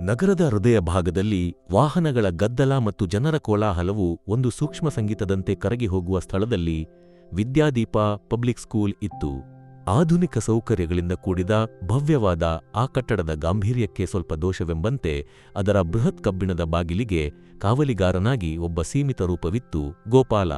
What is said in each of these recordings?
ನಗರದ ಹೃದಯ ಭಾಗದಲ್ಲಿ ವಾಹನಗಳ ಗದ್ದಲ ಮತ್ತು ಜನರ ಕೋಲಾಹಲವು ಒಂದು ಸೂಕ್ಷ್ಮ ಸಂಗೀತದಂತೆ ಕರಗಿ ಹೋಗುವ ಸ್ಥಳದಲ್ಲಿ ವಿದ್ಯಾದೀಪ ಪಬ್ಲಿಕ್ ಸ್ಕೂಲ್ ಇತ್ತು. ಆಧುನಿಕ ಸೌಕರ್ಯಗಳಿಂದ ಕೂಡಿದ ಭವ್ಯವಾದ ಆ ಕಟ್ಟಡದ ಗಾಂಭೀರ್ಯಕ್ಕೆ ಸ್ವಲ್ಪ ದೋಷವೆಂಬಂತೆ ಅದರ ಬೃಹತ್ ಕಬ್ಬಿಣದ ಬಾಗಿಲಿಗೆ ಕಾವಲಿಗಾರನಾಗಿ ಒಬ್ಬ ಸೀಮಿತ ರೂಪವಿತ್ತು ಗೋಪಾಲ.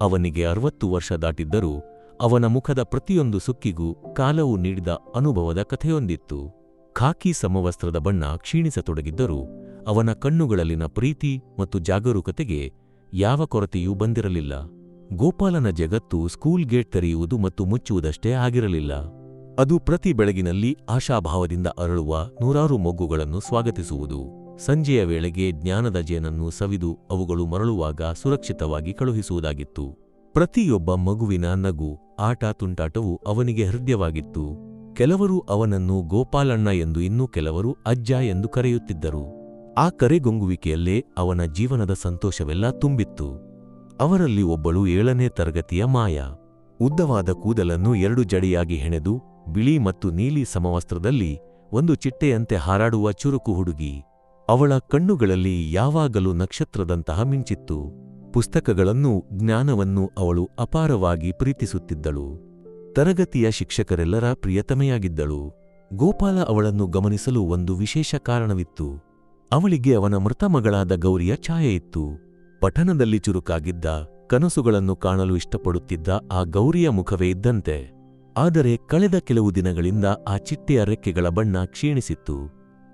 ಅವನಿಗೆ ಅರವತ್ತು ವರ್ಷ ದಾಟಿದ್ದರೂ ಅವನ ಮುಖದ ಪ್ರತಿಯೊಂದು ಸುಕ್ಕಿಗೂ ಕಾಲವು ನೀಡಿದ ಅನುಭವದ ಕಥೆಯೊಂದಿತ್ತು. ಖಾಕಿ ಸಮವಸ್ತ್ರದ ಬಣ್ಣ ಕ್ಷೀಣಿಸತೊಡಗಿದ್ದರೂ ಅವನ ಕಣ್ಣುಗಳಲ್ಲಿನ ಪ್ರೀತಿ ಮತ್ತು ಜಾಗರೂಕತೆಗೆ ಯಾವ ಕೊರತೆಯೂ ಬಂದಿರಲಿಲ್ಲ. ಗೋಪಾಲನ ಜಗತ್ತು ಸ್ಕೂಲ್ ಗೇಟ್ ತೆರೆಯುವುದು ಮತ್ತು ಮುಚ್ಚುವುದಷ್ಟೇ ಆಗಿರಲಿಲ್ಲ. ಅದು ಪ್ರತಿ ಬೆಳಗಿನಲ್ಲಿ ಆಶಾಭಾವದಿಂದ ಅರಳುವ ನೂರಾರು ಮೊಗ್ಗುಗಳನ್ನು ಸ್ವಾಗತಿಸುವುದು. ಸಂಜೆಯ ವೇಳೆಗೆ ಜ್ಞಾನದ ಜೇನನ್ನು ಸವಿದು ಅವುಗಳು ಮರಳುವಾಗ ಸುರಕ್ಷಿತವಾಗಿ ಕಳುಹಿಸುವುದಾಗಿತ್ತು. ಪ್ರತಿಯೊಬ್ಬ ಮಗುವಿನ ನಗು, ಆಟ, ತುಂಟಾಟವು ಅವನಿಗೆ ಹೃದಯವಾಗಿತ್ತು. ಕೆಲವರು ಅವನನ್ನು ಗೋಪಾಲಣ್ಣ ಎಂದು ಇನ್ನೂ ಕೆಲವರು ಅಜ್ಜ ಎಂದು ಕರೆಯುತ್ತಿದ್ದರು. ಆ ಕರೆಗೊಂಗುವಿಕೆಯಲ್ಲೇ ಅವನ ಜೀವನದ ಸಂತೋಷವೆಲ್ಲ ತುಂಬಿತ್ತು. ಅವರಲ್ಲಿ ಒಬ್ಬಳು ಏಳನೇ ತರಗತಿಯ ಮಾಯ. ಉದ್ದವಾದ ಕೂದಲನ್ನು ಎರಡು ಜಡಿಯಾಗಿ ಹೆಣೆದು, ಬಿಳಿ ಮತ್ತು ನೀಲಿ ಸಮವಸ್ತ್ರದಲ್ಲಿ ಒಂದು ಚಿಟ್ಟೆಯಂತೆ ಹಾರಾಡುವ ಚುರುಕು ಹುಡುಗಿ. ಅವಳ ಕಣ್ಣುಗಳಲ್ಲಿ ಯಾವಾಗಲೂ ನಕ್ಷತ್ರದಂತಹ ಮಿಂಚಿತ್ತು. ಪುಸ್ತಕಗಳನ್ನು, ಜ್ಞಾನವನ್ನು ಅವಳು ಅಪಾರವಾಗಿ ಪ್ರೀತಿಸುತ್ತಿದ್ದಳು. ತರಗತಿಯ ಶಿಕ್ಷಕರೆಲ್ಲರ ಪ್ರಿಯತಮೆಯಾಗಿದ್ದಳು. ಗೋಪಾಲ ಅವಳನ್ನು ಗಮನಿಸಲು ಒಂದು ವಿಶೇಷ ಕಾರಣವಿತ್ತು. ಅವಳಿಗೆ ಅವನ ಮೃತ ಮಗಳಾದ ಗೌರಿಯ ಛಾಯೆಯಿತ್ತು ಪಠನದಲ್ಲಿ ಚುರುಕಾಗಿದ್ದ, ಕನಸುಗಳನ್ನು ಕಾಣಲು ಇಷ್ಟಪಡುತ್ತಿದ್ದ ಆ ಗೌರಿಯ ಮುಖವೇ ಇದ್ದಂತೆ. ಆದರೆ ಕಳೆದ ಕೆಲವು ದಿನಗಳಿಂದ ಆ ಚಿಟ್ಟೆಯ ರೆಕ್ಕೆಗಳ ಬಣ್ಣ ಕ್ಷೀಣಿಸಿತ್ತು.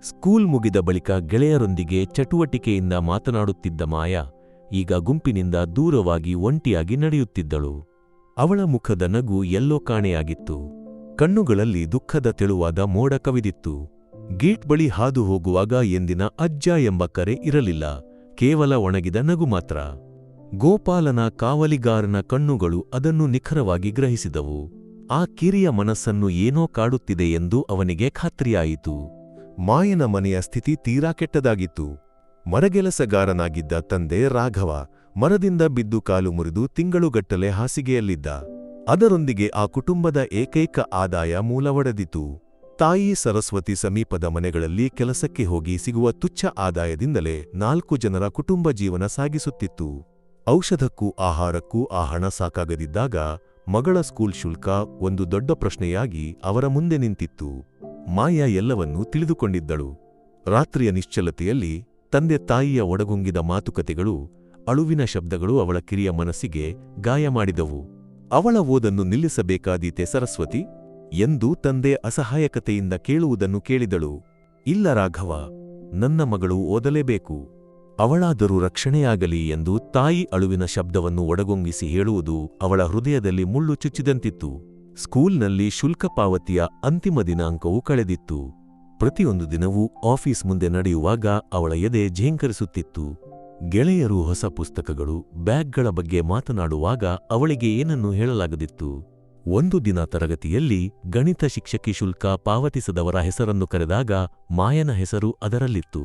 ಸ್ಕೂಲ್ ಮುಗಿದ ಬಳಿಕ ಗೆಳೆಯರೊಂದಿಗೆ ಚಟುವಟಿಕೆಯಿಂದ ಮಾತನಾಡುತ್ತಿದ್ದ ಮಾಯ, ಈಗ ಗುಂಪಿನಿಂದ ದೂರವಾಗಿ ಒಂಟಿಯಾಗಿ ನಡೆಯುತ್ತಿದ್ದಳು. ಅವಳ ಮುಖದ ನಗು ಎಲ್ಲೋ ಕಾಣೆಯಾಗಿತ್ತು. ಕಣ್ಣುಗಳಲ್ಲಿ ದುಃಖದ ತೆಳುವಾದ ಮೋಡ ಕವಿದಿತ್ತು. ಗೇಟ್ ಬಳಿ ಹಾದು ಹೋಗುವಾಗ ಎಂದಿನ ಅಜ್ಜ ಎಂಬ ಕರೆ ಇರಲಿಲ್ಲ. ಕೇವಲ ಒಣಗಿದ ನಗು ಮಾತ್ರ. ಗೋಪಾಲನ ಕಾವಲಿಗಾರನ ಕಣ್ಣುಗಳು ಅದನ್ನು ನಿಖರವಾಗಿ ಗ್ರಹಿಸಿದವು. ಆ ಕಿರಿಯ ಮನಸ್ಸನ್ನು ಏನೋ ಕಾಡುತ್ತಿದೆ ಎಂದು ಅವನಿಗೆ ಖಾತ್ರಿಯಾಯಿತು. ಮಾಯನ ಮನೆಯ ಸ್ಥಿತಿ ತೀರಾ ಕೆಟ್ಟದಾಗಿತ್ತು. ಮರಗೆಲಸಗಾರನಾಗಿದ್ದ ತಂದೆ ರಾಘವ ಮರದಿಂದ ಬಿದ್ದು ಕಾಲು ಮುರಿದು ತಿಂಗಳುಗಟ್ಟಲೆ ಹಾಸಿಗೆಯಲ್ಲಿದ್ದ. ಅದರೊಂದಿಗೆ ಆ ಕುಟುಂಬದ ಏಕೈಕ ಆದಾಯ ಮೂಲವಡೆದಿತು. ತಾಯಿ ಸರಸ್ವತಿ ಸಮೀಪದ ಮನೆಗಳಲ್ಲಿ ಕೆಲಸಕ್ಕೆ ಹೋಗಿ ಸಿಗುವ ತುಚ್ಛ ಆದಾಯದಿಂದಲೇ ನಾಲ್ಕು ಜನರ ಕುಟುಂಬ ಜೀವನ ಸಾಗಿಸುತ್ತಿತ್ತು. ಔಷಧಕ್ಕೂ ಆಹಾರಕ್ಕೂ ಆ ಹಣ ಸಾಕಾಗದಿದ್ದಾಗ ಮಗಳ ಸ್ಕೂಲ್ ಶುಲ್ಕ ಒಂದು ದೊಡ್ಡ ಪ್ರಶ್ನೆಯಾಗಿ ಅವರ ಮುಂದೆ ನಿಂತಿತ್ತು. ಮಾಯಾ ಎಲ್ಲವನ್ನೂ ತಿಳಿದುಕೊಂಡಿದ್ದಳು. ರಾತ್ರಿಯ ನಿಶ್ಚಲತೆಯಲ್ಲಿ ತಂದೆ ತಾಯಿಯ ಒಡಗುಂಗಿದ ಮಾತುಕತೆಗಳು ಅಳುವಿನ ಶಬ್ದಗಳು ಅವಳ ಕಿರಿಯ ಮನಸ್ಸಿಗೆ ಗಾಯ ಮಾಡಿದವು. ಅವಳ ಓದನ್ನು ನಿಲ್ಲಿಸಬೇಕಾದೀತೆ ಸರಸ್ವತಿ? ಎಂದು ತಂದೆ ಅಸಹಾಯಕತೆಯಿಂದ ಕೇಳುವುದನ್ನು ಕೇಳಿದಳು. ಇಲ್ಲ ರಾಘವ, ನನ್ನ ಮಗಳು ಓದಲೇಬೇಕು. ಅವಳಾದರೂ ರಕ್ಷಣೆಯಾಗಲಿ ಎಂದು ತಾಯಿ ಅಳುವಿನ ಶಬ್ದವನ್ನು ಒಡಗೊಂಗಿಸಿ ಹೇಳುವುದು ಅವಳ ಹೃದಯದಲ್ಲಿ ಮುಳ್ಳು ಚುಚ್ಚಿದಂತಿತ್ತು. ಸ್ಕೂಲ್ನಲ್ಲಿ ಶುಲ್ಕ ಪಾವತಿಯ ಅಂತಿಮ ದಿನಾಂಕವೂ ಕಳೆದಿತ್ತು. ಪ್ರತಿಯೊಂದು ದಿನವೂ ಆಫೀಸ್ ಮುಂದೆ ನಡೆಯುವಾಗ ಅವಳ ಎದೆ ಝೇಂಕರಿಸುತ್ತಿತ್ತು. ಗೆಳೆಯರು ಹೊಸ ಪುಸ್ತಕಗಳು ಬ್ಯಾಗ್ಗಳ ಬಗ್ಗೆ ಮಾತನಾಡುವಾಗ ಅವಳಿಗೆ ಏನನ್ನು ಹೇಳಲಾಗದಿತ್ತು. ಒಂದು ದಿನ ತರಗತಿಯಲ್ಲಿ ಗಣಿತ ಶಿಕ್ಷಕಿ ಶುಲ್ಕ ಪಾವತಿಸದವರ ಹೆಸರನ್ನು ಕರೆದಾಗ ಮಾಯನ ಹೆಸರು ಅದರಲ್ಲಿತ್ತು.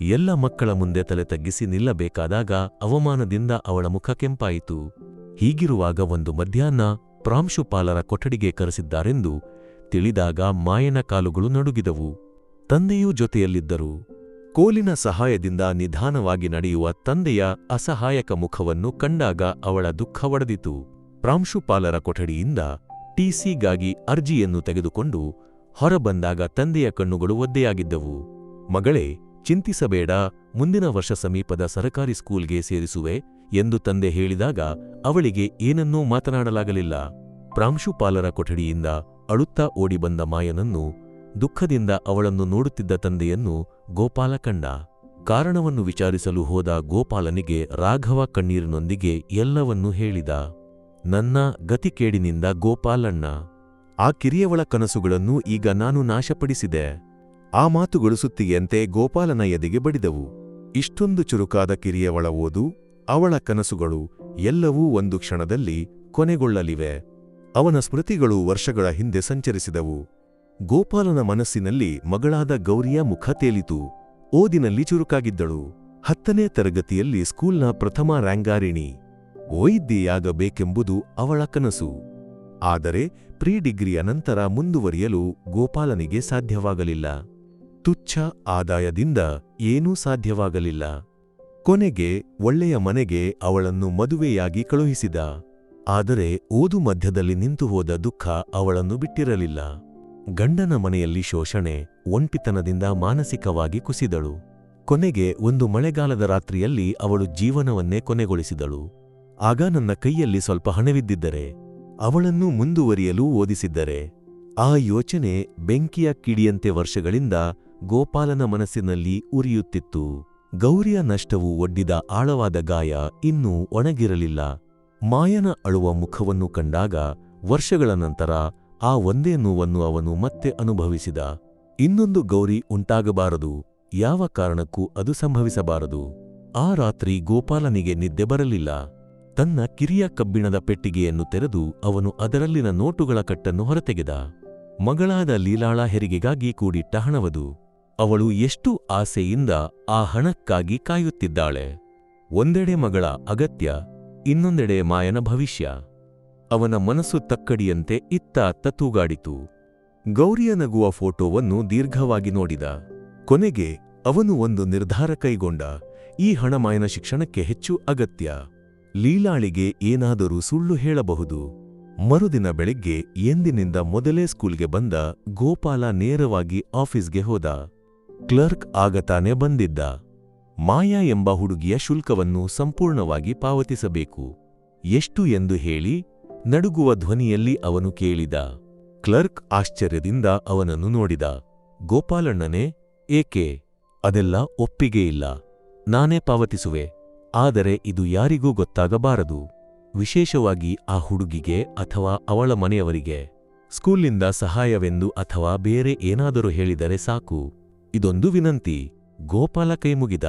ಎಲ್ಲ ಮಕ್ಕಳ ಮುಂದೆ ತಲೆ ತಗ್ಗಿಸಿ ನಿಲ್ಲಬೇಕಾದಾಗ ಅವಮಾನದಿಂದ ಅವಳ ಮುಖ ಕೆಂಪಾಯಿತು. ಹೀಗಿರುವಾಗ ಒಂದು ಮಧ್ಯಾಹ್ನ ಪ್ರಾಂಶುಪಾಲರ ಕೊಠಡಿಗೆ ಕರೆಸಿದ್ದಾರೆಂದು ತಿಳಿದಾಗ ಮಾಯನ ಕಾಲುಗಳು ನಡುಗಿದವು. ತಂದೆಯೂ ಜೊತೆಯಲ್ಲಿದ್ದರು. ಕೋಲಿನ ಸಹಾಯದಿಂದ ನಿಧಾನವಾಗಿ ನಡೆಯುವ ತಂದೆಯ ಅಸಹಾಯಕ ಮುಖವನ್ನು ಕಂಡಾಗ ಅವಳ ದುಃಖ ಒಡೆದಿತು. ಪ್ರಾಂಶುಪಾಲರ ಕೊಠಡಿಯಿಂದ ಟಿಸಿಗಾಗಿ ಅರ್ಜಿಯನ್ನು ತೆಗೆದುಕೊಂಡು ಹೊರಬಂದಾಗ ತಂದೆಯ ಕಣ್ಣುಗಳು ಒದ್ದೆಯಾಗಿದ್ದವು. ಮಗಳೇ, ಚಿಂತಿಸಬೇಡ, ಮುಂದಿನ ವರ್ಷ ಸಮೀಪದ ಸರಕಾರಿ ಸ್ಕೂಲ್ಗೆ ಸೇರಿಸುವೆ ಎಂದು ತಂದೆ ಹೇಳಿದಾಗ ಅವಳಿಗೆ ಏನನ್ನೂ ಮಾತನಾಡಲಾಗಲಿಲ್ಲ. ಪ್ರಾಂಶುಪಾಲರ ಕೊಠಡಿಯಿಂದ ಅಳುತ್ತಾ ಓಡಿಬಂದ ಮಾಯನನ್ನು ದುಃಖದಿಂದ ಅವಳನ್ನು ನೋಡುತ್ತಿದ್ದ ತಂದೆಯನ್ನು ಗೋಪಾಲ ಕಂಡ. ಕಾರಣವನ್ನು ವಿಚಾರಿಸಲು ಹೋದ ಗೋಪಾಲನಿಗೆ ರಾಘವ ಕಣ್ಣೀರಿನೊಂದಿಗೆ ಎಲ್ಲವನ್ನೂ ಹೇಳಿದ. ನನ್ನ ಗತಿಕೇಡಿನಿಂದ ಗೋಪಾಲಣ್ಣ, ಆ ಕಿರಿಯವಳ ಕನಸುಗಳನ್ನು ಈಗ ನಾನು ನಾಶಪಡಿಸಿದೆ. ಆ ಮಾತುಗಳು ಸುತ್ತಿಗೆಯಂತೆ ಗೋಪಾಲನ ಎದೆಗೆ ಬಡಿದವು. ಇಷ್ಟೊಂದು ಚುರುಕಾದ ಕಿರಿಯವಳ ಓದು, ಅವಳ ಕನಸುಗಳು ಎಲ್ಲವೂ ಒಂದು ಕ್ಷಣದಲ್ಲಿ ಕೊನೆಗೊಳ್ಳಲಿವೆ. ಅವನ ಸ್ಮೃತಿಗಳು ವರ್ಷಗಳ ಹಿಂದೆ ಸಂಚರಿಸಿದವು. ಗೋಪಾಲನ ಮನಸ್ಸಿನಲ್ಲಿ ಮಗಳಾದ ಗೌರಿಯ ಮುಖ ತೇಲಿತು. ಓದಿನಲ್ಲಿ ಚುರುಕಾಗಿದ್ದಳು. ಹತ್ತನೇ ತರಗತಿಯಲ್ಲಿ ಸ್ಕೂಲ್ನ ಪ್ರಥಮ ರ್ಯಾಂಗಾರಿಣಿ. ವೈದ್ಯೆಯಾಗಬೇಕೆಂಬುದು ಅವಳ ಕನಸು. ಆದರೆ ಪ್ರೀ ಡಿಗ್ರಿಯ ನಂತರ ಮುಂದುವರಿಯಲು ಗೋಪಾಲನಿಗೆ ಸಾಧ್ಯವಾಗಲಿಲ್ಲ. ತುಚ್ಛ ಆದಾಯದಿಂದ ಏನೂ ಸಾಧ್ಯವಾಗಲಿಲ್ಲ. ಕೊನೆಗೆ ಒಳ್ಳೆಯ ಮನೆಗೆ ಅವಳನ್ನು ಮದುವೆಯಾಗಿ ಕಳುಹಿಸಿದ. ಆದರೆ ಓದು ಮಧ್ಯದಲ್ಲಿ ನಿಂತು ಹೋದ ದುಃಖ ಅವಳನ್ನು ಬಿಟ್ಟಿರಲಿಲ್ಲ. ಗಂಡನ ಮನೆಯಲ್ಲಿ ಶೋಷಣೆ, ಒಂಟಿತನದಿಂದ ಮಾನಸಿಕವಾಗಿ ಕುಸಿದಳು. ಕೊನೆಗೆ ಒಂದು ಮಳೆಗಾಲದ ರಾತ್ರಿಯಲ್ಲಿ ಅವಳು ಜೀವನವನ್ನೇ ಕೊನೆಗೊಳಿಸಿದಳು. ಆಗ ನನ್ನ ಕೈಯಲ್ಲಿ ಸ್ವಲ್ಪ ಹಣವಿದ್ದಿದ್ದರೆ, ಅವಳನ್ನು ಮುಂದುವರಿಯಲು ಓದಿಸಿದ್ದರೆ, ಆ ಯೋಚನೆ ಬೆಂಕಿಯ ಕಿಡಿಯಂತೆ ವರ್ಷಗಳಿಂದ ಗೋಪಾಲನ ಮನಸ್ಸಿನಲ್ಲಿ ಉರಿಯುತ್ತಿತ್ತು. ಗೌರಿಯ ನಷ್ಟವು ಒಡ್ಡಿದ ಆಳವಾದ ಗಾಯ ಇನ್ನೂ ಒಣಗಿರಲಿಲ್ಲ. ಮಾಯನ ಅಳುವ ಮುಖವನ್ನು ಕಂಡಾಗ ವರ್ಷಗಳ ನಂತರ ಆ ಒಂದೇ ನೋವನ್ನು ಅವನು ಮತ್ತೆ ಅನುಭವಿಸಿದ. ಇನ್ನೊಂದು ಗೌರಿ ಉಂಟಾಗಬಾರದು. ಯಾವ ಕಾರಣಕ್ಕೂ ಅದು ಸಂಭವಿಸಬಾರದು. ಆ ರಾತ್ರಿ ಗೋಪಾಲನಿಗೆ ನಿದ್ದೆ ಬರಲಿಲ್ಲ. ತನ್ನ ಕಿರಿಯ ಕಬ್ಬಿಣದ ಪೆಟ್ಟಿಗೆಯನ್ನು ತೆರೆದು ಅವನು ಅದರಲ್ಲಿನ ನೋಟುಗಳ ಕಟ್ಟನ್ನು ಹೊರತೆಗೆದ. ಮಗಳಾದ ಲೀಲಾಳ ಹೆರಿಗೆಗಾಗಿ ಕೂಡಿಟ್ಟ ಹಣವದು. ಅವಳು ಎಷ್ಟು ಆಸೆಯಿಂದ ಆ ಹಣಕ್ಕಾಗಿ ಕಾಯುತ್ತಿದ್ದಾಳೆ. ಒಂದೆಡೆ ಮಗಳ ಅಗತ್ಯ, ಇನ್ನೊಂದೆಡೆ ಮಾಯನ ಭವಿಷ್ಯ. ಅವನ ಮನಸ್ಸು ತಕ್ಕಡಿಯಂತೆ ಇತ್ತ ಅತ್ತ ತೂಗಾಡಿತು. ಗೌರಿಯ ನಗುವ ಫೋಟೋವನ್ನು ದೀರ್ಘವಾಗಿ ನೋಡಿದ. ಕೊನೆಗೆ ಅವನು ಒಂದು ನಿರ್ಧಾರ ಕೈಗೊಂಡ. ಈ ಹಣಮಾಯನ ಶಿಕ್ಷಣಕ್ಕೆ ಹೆಚ್ಚು ಅಗತ್ಯ. ಲೀಲಾಳಿಗೆ ಏನಾದರೂ ಸುಳ್ಳು ಹೇಳಬಹುದು. ಮರುದಿನ ಬೆಳಿಗ್ಗೆ ಎಂದಿನಿಂದ ಮೊದಲೇ ಸ್ಕೂಲ್ಗೆ ಬಂದ ಗೋಪಾಲ ನೇರವಾಗಿ ಆಫೀಸ್ಗೆ ಹೋದ. ಕ್ಲರ್ಕ್ ಆಗತಾನೆ ಬಂದಿದ್ದ. ಮಾಯಾ ಎಂಬ ಹುಡುಗಿಯ ಶುಲ್ಕವನ್ನು ಸಂಪೂರ್ಣವಾಗಿ ಪಾವತಿಸಬೇಕು. ಎಷ್ಟು ಎಂದು ಹೇಳಿ ನಡುಗುವ ಧ್ವನಿಯಲ್ಲಿ ಅವನು ಕೇಳಿದ, ಕ್ಲರ್ಕ್ ಆಶ್ಚರ್ಯದಿಂದ ಅವನನ್ನು ನೋಡಿದ. ಗೋಪಾಲಣ್ಣನೇ, ಏಕೆ? ಅದೆಲ್ಲ ಒಪ್ಪಿಗೆಯಿಲ್ಲ ನಾನೇ ಪಾವತಿಸುವೆ. ಆದರೆ ಇದು ಯಾರಿಗೂ ಗೊತ್ತಾಗಬಾರದು. ವಿಶೇಷವಾಗಿ ಆ ಹುಡುಗಿಗೆ ಅಥವಾ ಅವಳ ಮನೆಯವರಿಗೆ. ಸ್ಕೂಲಿಂದ ಸಹಾಯವೆಂದು ಅಥವಾ ಬೇರೆ ಏನಾದರೂ ಹೇಳಿದರೆ ಸಾಕು. ಇದೊಂದು ವಿನಂತಿ. ಗೋಪಾಲ ಕೈಮುಗಿದ.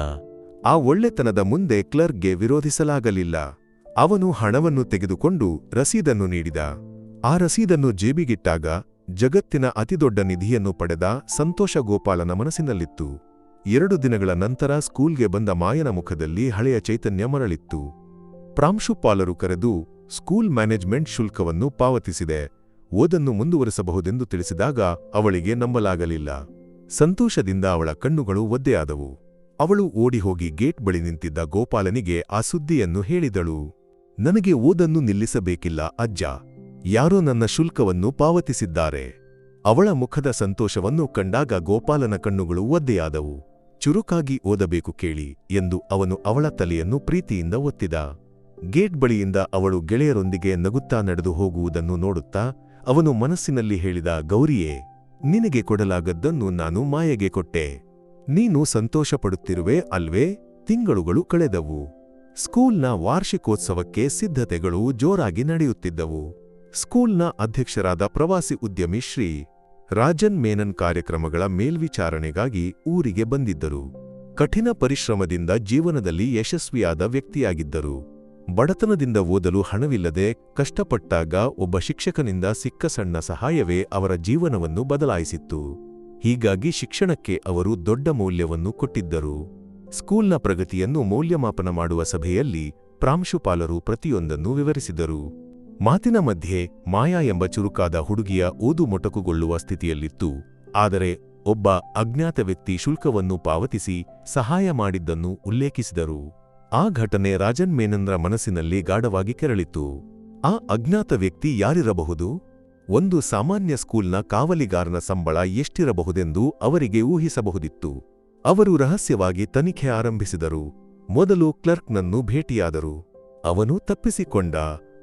ಆ ಒಳ್ಳೆತನದ ಮುಂದೆ ಕ್ಲರ್ಕ್ಗೆ ವಿರೋಧಿಸಲಾಗಲಿಲ್ಲ. ಅವನು ಹಣವನ್ನು ತೆಗೆದುಕೊಂಡು ರಸೀದನ್ನು ನೀಡಿದ. ಆ ರಸೀದನ್ನು ಜೇಬಿಗಿಟ್ಟಾಗ ಜಗತ್ತಿನ ಅತಿದೊಡ್ಡ ನಿಧಿಯನ್ನು ಪಡೆದ ಸಂತೋಷ ಗೋಪಾಲನ ಮನಸ್ಸಿನಲ್ಲಿತ್ತು. ಎರಡು ದಿನಗಳ ನಂತರ ಸ್ಕೂಲ್ಗೆ ಬಂದ ಮಾಯನ ಮುಖದಲ್ಲಿ ಹಳೆಯ ಚೈತನ್ಯ ಮರಳಿತ್ತು. ಪ್ರಾಂಶುಪಾಲರು ಕರೆದು ಸ್ಕೂಲ್ ಮ್ಯಾನೇಜ್ಮೆಂಟ್ ಶುಲ್ಕವನ್ನು ಪಾವತಿಸಿದೆ. ಓದನ್ನು ಮುಂದುವರಿಸಬಹುದೆಂದು ತಿಳಿಸಿದಾಗ ಅವಳಿಗೆ ನಂಬಲಾಗಲಿಲ್ಲ. ಸಂತೋಷದಿಂದ ಅವಳ ಕಣ್ಣುಗಳು ಒದ್ದೆಯಾದವು. ಅವಳು ಓಡಿಹೋಗಿ ಗೇಟ್ ಬಳಿ ನಿಂತಿದ್ದ ಗೋಪಾಲನಿಗೆ ಆ ಸುದ್ದಿಯನ್ನು ಹೇಳಿದಳು. ನನಗೆ ಓದನ್ನು ನಿಲ್ಲಿಸಬೇಕಿಲ್ಲ, ಅಜ್ಜ. ಯಾರೋ ನನ್ನ ಶುಲ್ಕವನ್ನು ಪಾವತಿಸಿದ್ದಾರೆ. ಅವಳ ಮುಖದ ಸಂತೋಷವನ್ನು ಕಂಡಾಗ ಗೋಪಾಲನ ಕಣ್ಣುಗಳು ಒದ್ದೆಯಾದವು. ಚುರುಕಾಗಿ ಓದಬೇಕು ಕೇಳಿ ಎಂದು ಅವನು ಅವಳ ತಲೆಯನ್ನು ಪ್ರೀತಿಯಿಂದ ಒತ್ತಿದ. ಗೇಟ್ ಬಳಿಯಿಂದ ಅವಳು ಗೆಳೆಯರೊಂದಿಗೆ ನಗುತ್ತಾ ನಡೆದು ಹೋಗುವುದನ್ನು ನೋಡುತ್ತಾ ಅವನು ಮನಸ್ಸಿನಲ್ಲಿ ಹೇಳಿದ, ಗೌರಿಯೇ, ನಿನಗೆ ಕೊಡಲಾಗದ್ದನ್ನು ನಾನು ಮಾಯೆಗೆ ಕೊಟ್ಟೆ. ನೀನು ಸಂತೋಷಪಡುತ್ತಿರುವೆ ಅಲ್ವೇ? ತಿಂಗಳುಗಳು ಕಳೆದವು. ಸ್ಕೂಲ್ನ ವಾರ್ಷಿಕೋತ್ಸವಕ್ಕೆ ಸಿದ್ಧತೆಗಳು ಜೋರಾಗಿ ನಡೆಯುತ್ತಿದ್ದವು. ಸ್ಕೂಲ್ನ ಅಧ್ಯಕ್ಷರಾದ ಪ್ರವಾಸಿ ಉದ್ಯಮಿ ಶ್ರೀ ರಾಜನ್ ಮೇನನ್ ಕಾರ್ಯಕ್ರಮಗಳ ಮೇಲ್ವಿಚಾರಣೆಗಾಗಿ ಊರಿಗೆ ಬಂದಿದ್ದರು. ಕಠಿಣ ಪರಿಶ್ರಮದಿಂದ ಜೀವನದಲ್ಲಿ ಯಶಸ್ವಿಯಾದ ವ್ಯಕ್ತಿಯಾಗಿದ್ದರು. ಬಡತನದಿಂದ ಓದಲು ಹಣವಿಲ್ಲದೆ ಕಷ್ಟಪಟ್ಟಾಗ ಒಬ್ಬ ಶಿಕ್ಷಕನಿಂದ ಸಿಕ್ಕ ಸಣ್ಣ ಸಹಾಯವೇ ಅವರ ಜೀವನವನ್ನು ಬದಲಾಯಿಸಿತ್ತು. ಹೀಗಾಗಿ ಶಿಕ್ಷಣಕ್ಕೆ ಅವರು ದೊಡ್ಡ ಮೌಲ್ಯವನ್ನು ಕೊಟ್ಟಿದ್ದರು. ಸ್ಕೂಲ್ನ ಪ್ರಗತಿಯನ್ನು ಮೌಲ್ಯಮಾಪನ ಮಾಡುವ ಸಭೆಯಲ್ಲಿ ಪ್ರಾಂಶುಪಾಲರು ಪ್ರತಿಯೊಂದನ್ನು ವಿವರಿಸಿದರು. ಮಾತಿನ ಮಧ್ಯೆ ಮಾಯಾ ಎಂಬ ಚುರುಕಾದ ಹುಡುಗಿಯ ಓದು ಮೊಟಕುಗೊಳ್ಳುವ ಸ್ಥಿತಿಯಲ್ಲಿತ್ತು. ಆದರೆ ಒಬ್ಬ ಅಜ್ಞಾತ ವ್ಯಕ್ತಿ ಶುಲ್ಕವನ್ನು ಪಾವತಿಸಿ ಸಹಾಯ ಮಾಡಿದ್ದನ್ನು ಉಲ್ಲೇಖಿಸಿದರು. ಆ ಘಟನೆ ರಾಜನ್ ಮೇನನ್ರ ಮನಸ್ಸಿನಲ್ಲಿ ಗಾಢವಾಗಿ ಕೆರಳಿತು ಆ ಅಜ್ಞಾತ ವ್ಯಕ್ತಿ ಯಾರಿರಬಹುದು? ಒಂದು ಸಾಮಾನ್ಯ ಸ್ಕೂಲ್ನ ಕಾವಲಿಗಾರನ ಸಂಬಳ ಎಷ್ಟಿರಬಹುದೆಂದು ಅವರಿಗೆ ಊಹಿಸಬಹುದಿತ್ತು. ಅವರು ರಹಸ್ಯವಾಗಿ ತನಿಖೆ ಆರಂಭಿಸಿದರು. ಮೊದಲು ಕ್ಲರ್ಕ್ನನ್ನು ಭೇಟಿಯಾದರು. ಅವನು ತಪ್ಪಿಸಿಕೊಂಡ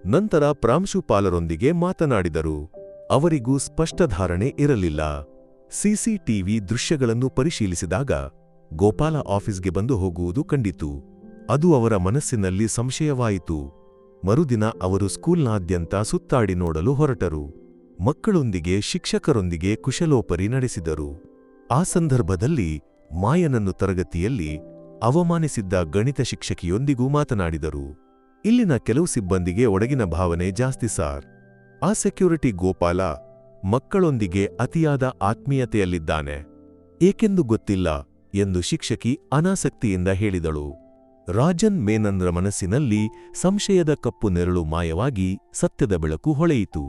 ನಂತರ ಪ್ರಾಂಶುಪಾಲರೊಂದಿಗೆ ಮಾತನಾಡಿದರು. ಅವರಿಗೂ ಸ್ಪಷ್ಟ ಧಾರಣೆ ಇರಲಿಲ್ಲ. ಸಿಸಿಟಿವಿ ದೃಶ್ಯಗಳನ್ನು ಪರಿಶೀಲಿಸಿದಾಗ ಗೋಪಾಲ ಆಫೀಸ್ಗೆ ಬಂದು ಹೋಗುವುದು ಕಂಡಿತು. ಅದು ಅವರ ಮನಸ್ಸಿನಲ್ಲಿ ಸಂಶಯವಾಯಿತು. ಮರುದಿನ ಅವರು ಸ್ಕೂಲ್ನಾದ್ಯಂತ ಸುತ್ತಾಡಿ ನೋಡಲು ಹೊರಟರು. ಮಕ್ಕಳೊಂದಿಗೆ ಶಿಕ್ಷಕರೊಂದಿಗೆ ಕುಶಲೋಪರಿ ನಡೆಸಿದರು. ಆ ಸಂದರ್ಭದಲ್ಲಿ ಮಾಯನನ್ನು ತರಗತಿಯಲ್ಲಿ ಅವಮಾನಿಸಿದ್ದ ಗಣಿತ ಶಿಕ್ಷಕಿಯೊಂದಿಗೂ ಮಾತನಾಡಿದರು. ಇಲ್ಲಿನ ಕೆಲವು ಸಿಬ್ಬಂದಿಗೆ ಒಡಗಿನ ಭಾವನೆ ಜಾಸ್ತಿ ಸಾರ್. ಆ ಸೆಕ್ಯೂರಿಟಿ ಗೋಪಾಲ ಮಕ್ಕಳೊಂದಿಗೆ ಅತಿಯಾದ ಆತ್ಮೀಯತೆಯಲ್ಲಿದ್ದಾನೆ. ಏಕೆಂದು ಗೊತ್ತಿಲ್ಲ ಎಂದು ಶಿಕ್ಷಕಿ ಅನಾಸಕ್ತಿಯಿಂದ ಹೇಳಿದಳು. ರಾಜನ್ ಮೇನನ್ರ ಮನಸ್ಸಿನಲ್ಲಿ ಸಂಶಯದ ಕಪ್ಪು ನೆರಳು ಮಾಯವಾಗಿ ಸತ್ಯದ ಬೆಳಕು ಹೊಳೆಯಿತು.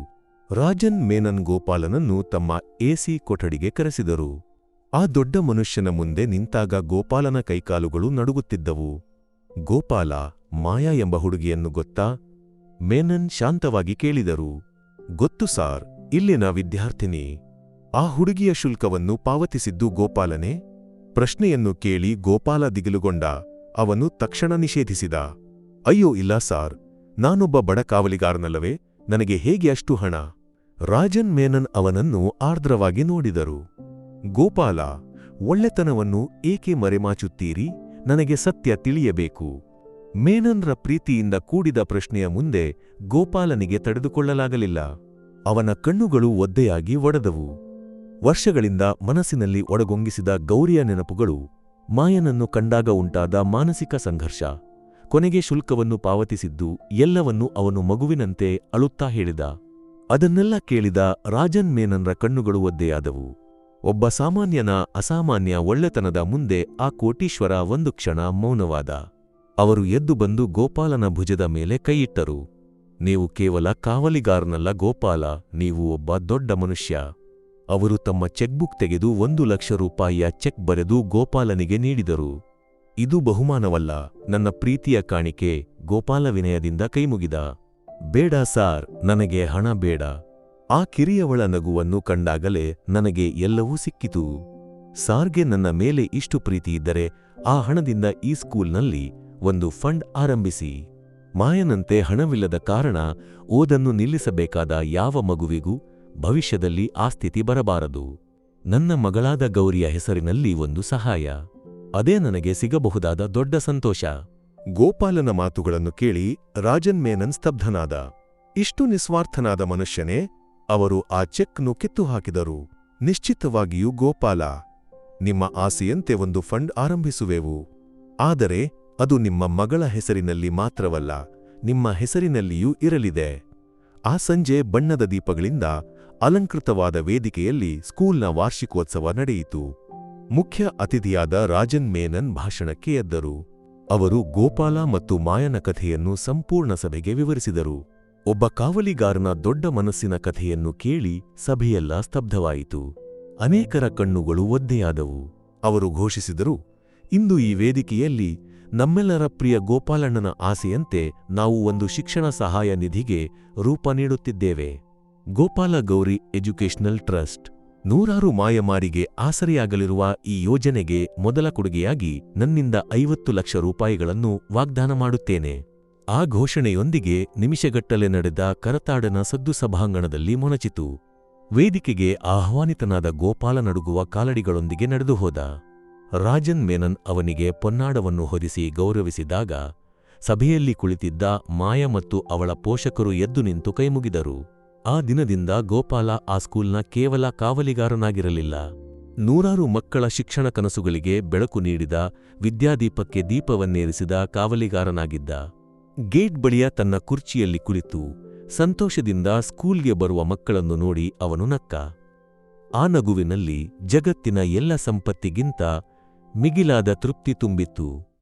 ರಾಜನ್ ಮೇನನ್ ಗೋಪಾಲನನ್ನು ತಮ್ಮ ಎಸಿ ಕೊಠಡಿಗೆ ಕರೆಸಿದರು. ಆ ದೊಡ್ಡ ಮನುಷ್ಯನ ಮುಂದೆ ನಿಂತಾಗ ಗೋಪಾಲನ ಕೈಕಾಲುಗಳು ನಡುಗುತ್ತಿದ್ದವು. ಗೋಪಾಲ, ಮಾಯಾ ಎಂಬ ಹುಡುಗಿಯನ್ನು ಗೊತ್ತಾ? ಮೇನನ್ ಶಾಂತವಾಗಿ ಕೇಳಿದರು. ಗೊತ್ತು ಸಾರ್, ಇಲ್ಲಿನ ವಿದ್ಯಾರ್ಥಿನಿ. ಆ ಹುಡುಗಿಯ ಶುಲ್ಕವನ್ನು ಪಾವತಿಸಿದ್ದು ಗೋಪಾಲನೇ? ಪ್ರಶ್ನೆಯನ್ನು ಕೇಳಿ ಗೋಪಾಲ ದಿಗಿಲುಗೊಂಡ. ಅವನು ತಕ್ಷಣ ನಿಷೇಧಿಸಿದ. ಅಯ್ಯೋ ಇಲ್ಲ ಸಾರ್, ನಾನೊಬ್ಬ ಬಡ ಕಾವಲಿಗಾರನಲ್ಲವೇ? ನನಗೆ ಹೇಗೆ ಅಷ್ಟು ಹಣ? ರಾಜನ್ ಮೇನನ್ ಅವನನ್ನು ಆರ್ದ್ರವಾಗಿ ನೋಡಿದರು. ಗೋಪಾಲ, ಒಳ್ಳೆತನವನ್ನು ಏಕೆ ಮರೆಮಾಚುತ್ತೀರಿ? ನನಗೆ ಸತ್ಯ ತಿಳಿಯಬೇಕು. ಮೇನನ್ರ ಪ್ರೀತಿಯಿಂದ ಕೂಡಿದ ಪ್ರಶ್ನೆಯ ಮುಂದೆ ಗೋಪಾಲನಿಗೆ ತಡೆದುಕೊಳ್ಳಲಾಗಲಿಲ್ಲ. ಅವನ ಕಣ್ಣುಗಳು ಒದ್ದೆಯಾಗಿ ಒಡೆದವು. ವರ್ಷಗಳಿಂದ ಮನಸ್ಸಿನಲ್ಲಿ ಒಡಗೊಂಗಿಸಿದ ಗೌರಿಯ ನೆನಪುಗಳು ಮಾಯನನ್ನು ಕಂಡಾಗ ಉಂಟಾದ ಮಾನಸಿಕ ಸಂಘರ್ಷ, ಕೊನೆಗೆ ಶುಲ್ಕವನ್ನು ಪಾವತಿಸಿದ್ದು ಎಲ್ಲವನ್ನೂ ಅವನು ಮಗುವಿನಂತೆ ಅಳುತ್ತಾ ಹೇಳಿದ. ಅದನ್ನೆಲ್ಲ ಕೇಳಿದ ರಾಜನ್ ಮೇನನ್ರ ಕಣ್ಣುಗಳು ಒದ್ದೆಯಾದವು. ಒಬ್ಬ ಸಾಮಾನ್ಯನ ಅಸಾಮಾನ್ಯ ಒಳ್ಳೆತನದ ಮುಂದೆ ಆ ಕೋಟೀಶ್ವರ ಒಂದು ಕ್ಷಣ ಮೌನವಾದ. ಅವರು ಎದ್ದು ಬಂದು ಗೋಪಾಲನ ಭುಜದ ಮೇಲೆ ಕೈಯಿಟ್ಟರು. ನೀವು ಕೇವಲ ಕಾವಲಿಗಾರನಲ್ಲ ಗೋಪಾಲ, ನೀವು ಒಬ್ಬ ದೊಡ್ಡ ಮನುಷ್ಯ. ಅವರು ತಮ್ಮ ಚೆಕ್ಬುಕ್ ತೆಗೆದು ಒಂದು ಲಕ್ಷ ರೂಪಾಯಿಯ ಚೆಕ್ ಬರೆದು ಗೋಪಾಲನಿಗೆ ನೀಡಿದರು. ಇದು ಬಹುಮಾನವಲ್ಲ, ನನ್ನ ಪ್ರೀತಿಯ ಕಾಣಿಕೆ ಗೋಪಾಲ ವಿನಯದಿಂದ ಕೈಮುಗಿದ. ಬೇಡ ಸಾರ್, ನನಗೆ ಹಣ ಬೇಡ. ಆ ಕಿರಿಯವಳ ನಗುವನ್ನು ಕಂಡಾಗಲೇ ನನಗೆ ಎಲ್ಲವೂ ಸಿಕ್ಕಿತು. ಸಾರ್ಗೆ ನನ್ನ ಮೇಲೆ ಇಷ್ಟು ಪ್ರೀತಿ ಇದ್ದರೆ ಆ ಹಣದಿಂದ ಈ ಸ್ಕೂಲ್ನಲ್ಲಿ ಒಂದು ಫಂಡ್ ಆರಂಭಿಸಿ. ಮಾಯನಂತೆ ಹಣವಿಲ್ಲದ ಕಾರಣ ಓದನ್ನು ನಿಲ್ಲಿಸಬೇಕಾದ ಯಾವ ಮಗುವಿಗೂ ಭವಿಷ್ಯದಲ್ಲಿ ಆ ಸ್ಥಿತಿ ಬರಬಾರದು. ನನ್ನ ಮಗಳಾದ ಗೌರಿಯ ಹೆಸರಿನಲ್ಲಿ ಒಂದು ಸಹಾಯ. ಅದೇ ನನಗೆ ಸಿಗಬಹುದಾದ ದೊಡ್ಡ ಸಂತೋಷ. ಗೋಪಾಲನ ಮಾತುಗಳನ್ನು ಕೇಳಿ ರಾಜನ್ ಮೇನನ್ ಸ್ತಬ್ಧನಾದ. ಇಷ್ಟು ನಿಸ್ವಾರ್ಥನಾದ ಮನುಷ್ಯನೇ ಅವರು ಆ ಚೆಕ್ನು ಕಿತ್ತು ಹಾಕಿದರು ನಿಶ್ಚಿತವಾಗಿಯೂ ಗೋಪಾಲ, ನಿಮ್ಮ ಆಸೆಯಂತೆ ಒಂದು ಫಂಡ್ ಆರಂಭಿಸುವೆವು. ಆದರೆ, ಅದು ನಿಮ್ಮ ಮಗಳ ಹೆಸರಿನಲ್ಲಿ ಮಾತ್ರವಲ್ಲ, ನಿಮ್ಮ ಹೆಸರಿನಲ್ಲಿಯೂ ಇರಲಿದೆ. ಆ ಸಂಜೆ ಬಣ್ಣದ ದೀಪಗಳಿಂದ ಅಲಂಕೃತವಾದ ವೇದಿಕೆಯಲ್ಲಿ ಸ್ಕೂಲ್ನ ವಾರ್ಷಿಕೋತ್ಸವ ನಡೆಯಿತು. ಮುಖ್ಯ ಅತಿಥಿಯಾದ ರಾಜನ್ ಮೇನನ್ ಭಾಷಣಕ್ಕೆ ಎದ್ದರು. ಅವರು ಗೋಪಾಲ ಮತ್ತು ಮಾಯನ ಕಥೆಯನ್ನು ಸಂಪೂರ್ಣ ಸಭೆಗೆ ವಿವರಿಸಿದರು. ಒಬ್ಬ ಕಾವಲಿಗಾರನ ದೊಡ್ಡ ಮನಸ್ಸಿನ ಕಥೆಯನ್ನು ಕೇಳಿ ಸಭೆಯೆಲ್ಲ ಸ್ತಬ್ಧವಾಯಿತು. ಅನೇಕರ ಕಣ್ಣುಗಳು ಒದ್ದೆಯಾದವು. ಅವರು ಘೋಷಿಸಿದರು, ಇಂದು ಈ ವೇದಿಕೆಯಲ್ಲಿ ನಮ್ಮೆಲ್ಲರ ಪ್ರಿಯ ಗೋಪಾಲಣ್ಣನ ಆಸೆಯಂತೆ ನಾವು ಒಂದು ಶಿಕ್ಷಣ ಸಹಾಯ ನಿಧಿಗೆ ರೂಪ ನೀಡುತ್ತಿದ್ದೇವೆ. ಗೋಪಾಲ ಗೌರಿ ಎಜುಕೇಷನಲ್ ಟ್ರಸ್ಟ್ ನೂರಾರು ಮಾಯಮಾರಿಗೆ ಆಸರೆಯಾಗಲಿರುವ ಈ ಯೋಜನೆಗೆ ಮೊದಲ ಕೊಡುಗೆಯಾಗಿ ನನ್ನಿಂದ ಐವತ್ತು ಲಕ್ಷ ರೂಪಾಯಿಗಳನ್ನು ವಾಗ್ದಾನ ಮಾಡುತ್ತೇನೆ. ಆ ಘೋಷಣೆಯೊಂದಿಗೆ ನಿಮಿಷಗಟ್ಟಲೆ ನಡೆದ ಕರತಾಡನ ಸದ್ದು ಸಭಾಂಗಣದಲ್ಲಿ ಮೊನಚಿತು. ವೇದಿಕೆಗೆ ಆಹ್ವಾನಿತನಾದ ಗೋಪಾಲ ನಡುಗುವ ಕಾಲಡಿಗಳೊಂದಿಗೆ ನಡೆದು ಹೋದ. ರಾಜನ್ ಮೇನನ್ ಅವನಿಗೆ ಪೊನ್ನಾಡವನ್ನು ಹೊದಿಸಿ ಗೌರವಿಸಿದಾಗ, ಸಭೆಯಲ್ಲಿ ಕುಳಿತಿದ್ದ ಮಾಯ ಮತ್ತು ಅವಳ ಪೋಷಕರು ಎದ್ದು ನಿಂತು ಕೈಮುಗಿದರು. ಆ ದಿನದಿಂದ ಗೋಪಾಲ ಆ ಸ್ಕೂಲ್ನ ಕೇವಲ ಕಾವಲಿಗಾರನಾಗಿರಲಿಲ್ಲ. ನೂರಾರು ಮಕ್ಕಳ ಶಿಕ್ಷಣ ಕನಸುಗಳಿಗೆ ಬೆಳಕು ನೀಡಿದ ವಿದ್ಯಾದೀಪಕ್ಕೆ ದೀಪವನ್ನೇರಿಸಿದ ಕಾವಲಿಗಾರನಾಗಿದ್ದ. ಗೇಟ್ ಬಳಿಯ ತನ್ನ ಕುರ್ಚಿಯಲ್ಲಿ ಕುಳಿತು ಸಂತೋಷದಿಂದ ಸ್ಕೂಲ್ಗೆ ಬರುವ ಮಕ್ಕಳನ್ನು ನೋಡಿ ಅವನು ನಕ್ಕ. ಆ ನಗುವಿನಲ್ಲಿ ಜಗತ್ತಿನ ಎಲ್ಲ ಸಂಪತ್ತಿಗಿಂತ ಮಿಗಿಲಾದ ತೃಪ್ತಿ ತುಂಬಿತ್ತು.